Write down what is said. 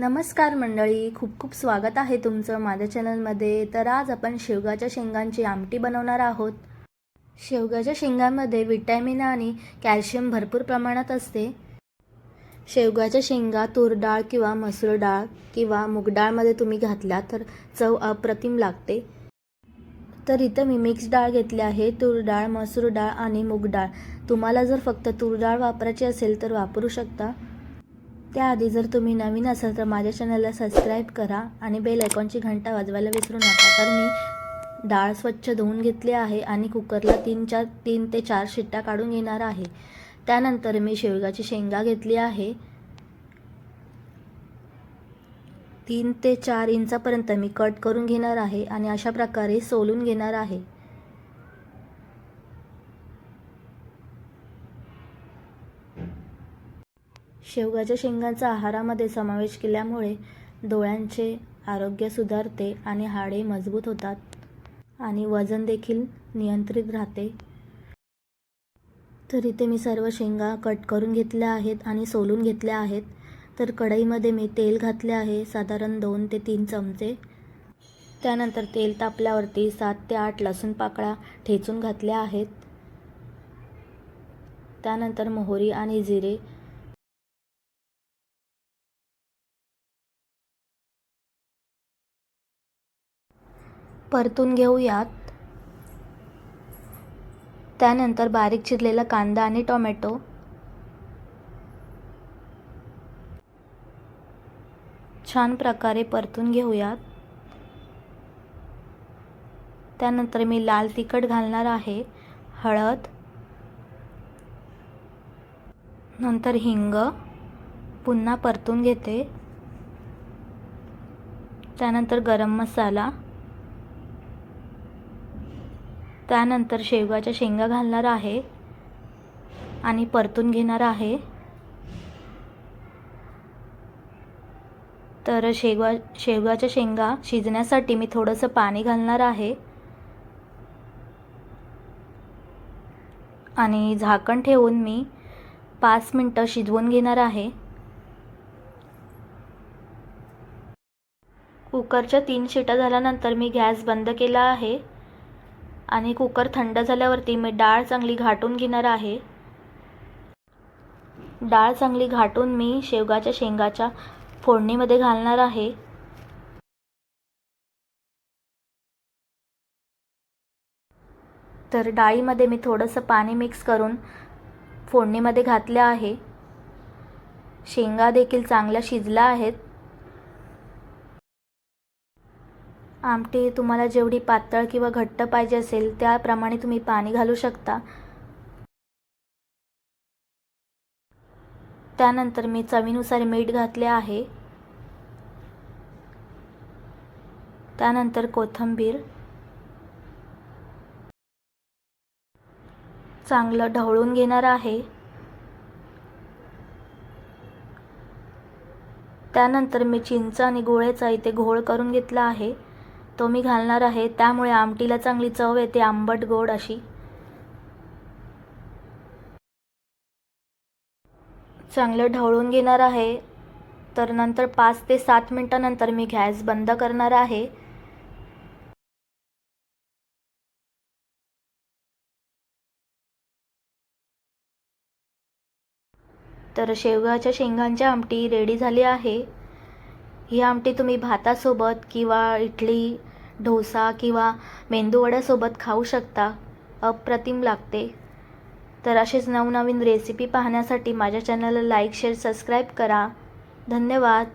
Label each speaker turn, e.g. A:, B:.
A: नमस्कार मंडळी खूप खूप स्वागत आहे तुमचं माझ्या चॅनलमध्ये. तर आज आपण शेवगाच्या शेंगांची आमटी बनवणार आहोत. शेवगाच्या शेंगांमध्ये विटॅमिन आणि कॅल्शियम भरपूर प्रमाणात असते. शेवगाच्या शेंगा तूर डाळ किंवा मसूर डाळ किंवा मूग डाळमध्ये तुम्ही घातल्या तर चव अप्रतिम लागते. तर इथं मी मिक्स डाळ घेतली आहे तूर डाळ मसूर डाळ आणि मूग डाळ. तुम्हाला जर फक्त तूर डाळ वापरायची असेल तर वापरू शकता. त्याआधी जर तुम्ही नवीन असाल तर माझ्या चॅनलला सबस्क्राईब करा आणि बेल आयकॉनची घंटा वाजवायला विसरू नका. तर मी डाळ स्वच्छ धुवून घेतली आहे आणि कुकरला तीन चार तीन ते चार शिट्ट्या काढून घेणार आहे. त्यानंतर मी शेवगाची शेंगा घेतली आहे. तीन ते चार इंचापर्यंत मी कट करून घेणार आहे आणि अशा प्रकारे सोलून घेणार आहे. शेवगाच्या शेंगांचा आहारामध्ये समावेश केल्यामुळे डोळ्यांचे आरोग्य सुधारते आणि हाडे मजबूत होतात आणि वजन देखील नियंत्रित राहते. तर इथे मी सर्व शेंगा कट करून घेतल्या आहेत आणि सोलून घेतल्या आहेत. तर कढईमध्ये मी तेल घातले आहे साधारण दोन ते तीन चमचे. त्यानंतर तेल तापल्यावरती सात ते आठ लसूण पाकळ्या ठेचून घातल्या आहेत. त्यानंतर मोहरी आणि जिरे परतून घेऊयात. त्यानंतर बारीक चिरलेला कांदा आणि टोमॅटो. छान प्रकारे परतून घेऊयात. त्यानंतर मी लाल तिखट घालणार आहे हळद नंतर हिंग पुन्हा परतून घेते. त्यानंतर गरम मसाला. त्यानंतर शेवगाच्या शेंगा घालणार आहे आणि परतून घेणार आहे. तर शेवगा शेवगाच्या शेंगा शिजण्यासाठी मी थोडंसं पाणी घालणार आहे. आणि झाकण ठेवून मी पाच मिनटं शिजवून घेणार आहे. कुकरच्या तीन शिटा झाल्यानंतर मी गॅस बंद केला आहे. आणि कुकर थंड झाल्यावरती मी डाळ चांगली घाटून घेणार आहे. डाळ चांगली घाटून मी शेवगाच्या शेंगाच्या फोडणीमध्ये घालणार आहे. तर डाळीमध्ये मी थोडंसं पाणी मिक्स करून फोडणीमध्ये घातलं आहे. शेंगा देखील चांगल्या शिजल्या आहेत. आमटी तुम्हाला जेवढी पातळ किंवा घट्ट पाहिजे असेल त्याप्रमाणे तुम्ही पाणी घालू शकता. त्यानंतर मी चवीनुसार मीठ घातले आहे. त्यानंतर कोथिंबीर. चांगलं ढवळून घेणार आहे. त्यानंतर मी चिंच आणि गोळ्याचा इथे घोळ करून घेतला आहे. तो मी घालणार आहे. त्यामुळे आमटीला चांगली चव येते आंबट गोड अशी. चांगलं ढवळून घेणार आहे. तर नंतर पाच ते सात मिनटानंतर मी गॅस बंद करणार आहे. तर शेवगाच्या शेंगांची आमटी रेडी झाली आहे. ही आमटी तुम्ही भातासोबत किंवा इडली डोसा किंवा मेंदूवड्यासोबत खाऊ शकता. अप्रतिम लागते. तर असेच नवनवीन रेसिपी पाहण्यासाठी माझ्या चॅनलला लाईक शेअर सबस्क्राईब करा. धन्यवाद.